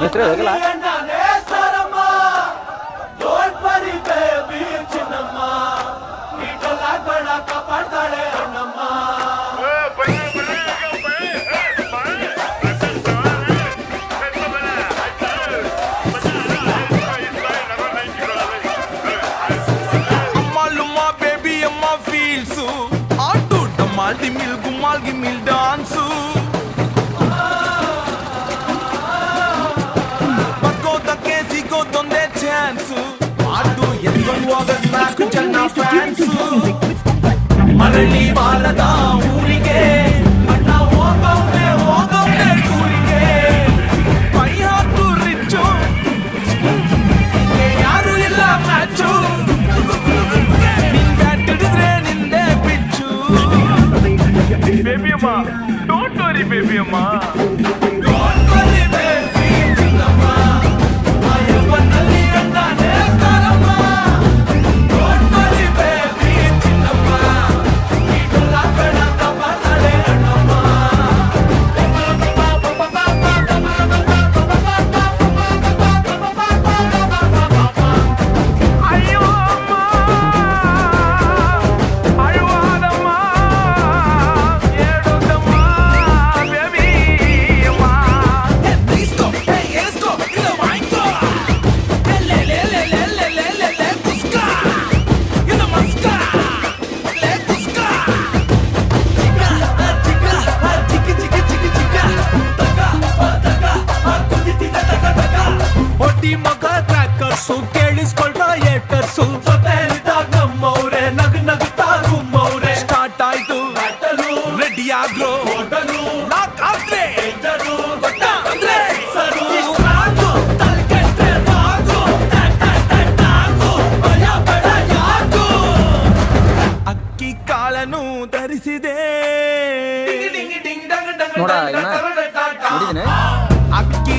Mistry వదిలా Give me ಮರಳಿ ಬಾರದ ಊರಿಗೆ Baby, Amma. Don't worry, baby, Amma. Don't worry, baby. ಎಟರ್ಸು ಕೇಳಿಸ್ಕೊಳ್ತಾ ಎಟರ್ಸು ಜೊತೆಲಿದ್ದಾಗ ನಮ್ಮವ್ರೆ ನಗ್ ನಗ್ತಾ ಗುಮ್ಮವ್ರೆ. ಸ್ಟಾರ್ಟ್ ಆಯ್ತು. ರೆಡಿ ಆಗ್ರೋ. ನಾಕ್ ಆದ್ರೆ ಗೊತ್ತ ಅಂದ್ರೆ ಅಕ್ಕಿ ಕಾಳನ್ನು ಧರಿಸಿದೆ. ನೋಡ ಅಕ್ಕಿ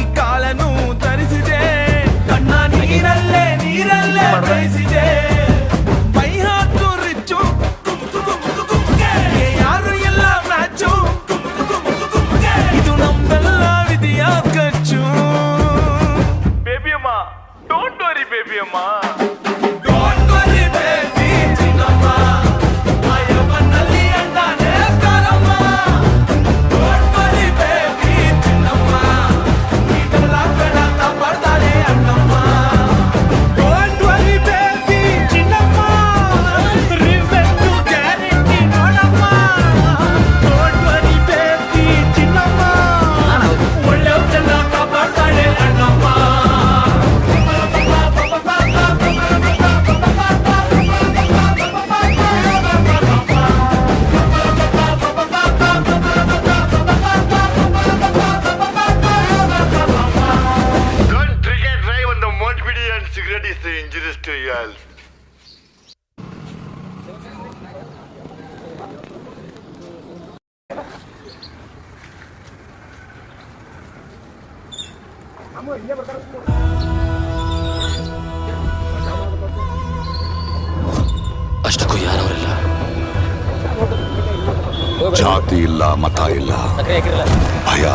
ಅಷ್ಟಕ್ಕೂ ಯಾರವರೆಲ್ಲ. ಜಾತಿ ಇಲ್ಲ ಮತ ಇಲ್ಲ. ಭಯ.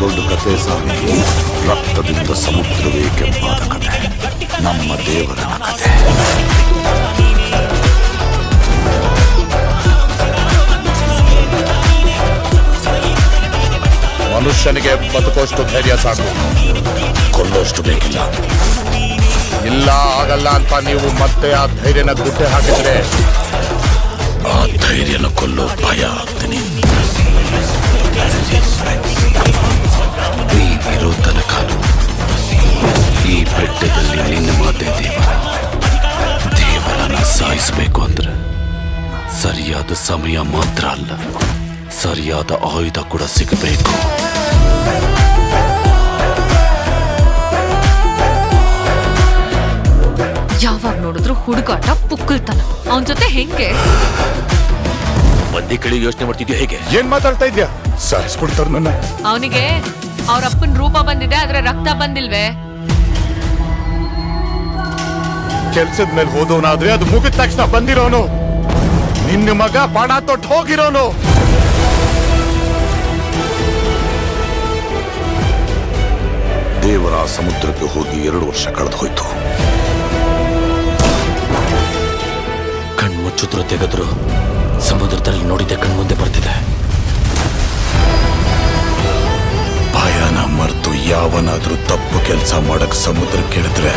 ದೊಡ್ಡ ಕತೆ ಸ್ವಾಮಿ ರಕ್ತದಿಂದ ಸಮುದ್ರವೇ ಕೆಂಪಾದ ಕತೆ ನಮ್ಮ ದೇವರನ ಕತೆ ಮನುಷ್ಯನಿಗೆ ಬದುಕೋಷ್ಟು ಧೈರ್ಯ ಸಾಕು, ಕೊಲ್ಲೋಷ್ಟು ಬೇಕಿಲ್ಲ. ಇಲ್ಲ, ಆಗಲ್ಲ ಅಂತ ನೀವು ಮತ್ತೆ ಆ ಧೈರ್ಯನ ಗುಡ್ಡೆ ಹಾಕಿದ್ರೆ, ಆ ಧೈರ್ಯನ ಕೊಲ್ಲೋ ಭಯ ಆಗ್ತೀನಿ. ನೀವಿರೋ ತನಕ ಈ ಬೆಟ್ಟದಲ್ಲಿ ನಿನ್ನ ಮಾತೆ ದೇವ ದೇವರನ್ನ ಸಾಯಿಸಬೇಕು ಅಂದ್ರೆ ಸರಿಯಾದ ಸಮಯ ಮಾತ್ರ ಅಲ್ಲ ಸರಿಯಾದ ಆಯುಧ ಕೂಡ ಸಿಗಬೇಕು ಯಾವಾಗ ನೋಡಿದ್ರು ಹುಡುಗಾಟ ಪುಕ್ಕಲ್ತನ. ಅವನ ಜೊತೆ ಹೆಂಗೆ? ಮಂದಿ ಕಡೆ ಯೋಚನೆ ಮಾಡ್ತಿದ್ಯಾ ಹೇಗೆ? ಏನ್ ಮಾತಾಡ್ತಾ ಇದ್ಯಾ? ಸಾಯಿಸ್ಬಿಡ್ತಾರ ನನ್ನ. ಅವನಿಗೆ ಅವ್ರ ಅಪ್ಪನ ರೂಪ ಬಂದಿದೆ ಆದ್ರೆ ರಕ್ತ ಬಂದಿಲ್ವೇ? ಕೆಲ್ಸದ ಮೇಲೆ ಹೋದವನಾದ್ರೆ ಅದು ಮುಗಿದ ತಕ್ಷಣ ಬಂದಿರೋನು. ನಿನ್ನ ಮಗ ಪಣ ತೊಟ್ಟು ಹೋಗಿರೋನು. ದೇವರ ಸಮುದ್ರಕ್ಕೆ ಹೋಗಿ ಎರಡು ವರ್ಷ ಕಳೆದು ಹೋಯ್ತು. ಕಣ್ ಮುಚ್ಚಿದ್ರು ತೆಗೆದ್ರು. ಸಮುದ್ರದಲ್ಲಿ ನೋಡಿದ್ದೆ ಕಣ್ಮುಂದೆ ಬರ್ತಿದೆ. ಭಯನ ಮರೆತು ಯಾವನಾದ್ರೂ ತಪ್ಪು ಕೆಲಸ ಮಾಡಕ್ ಸಮುದ್ರ ಕೇಳಿದ್ರೆ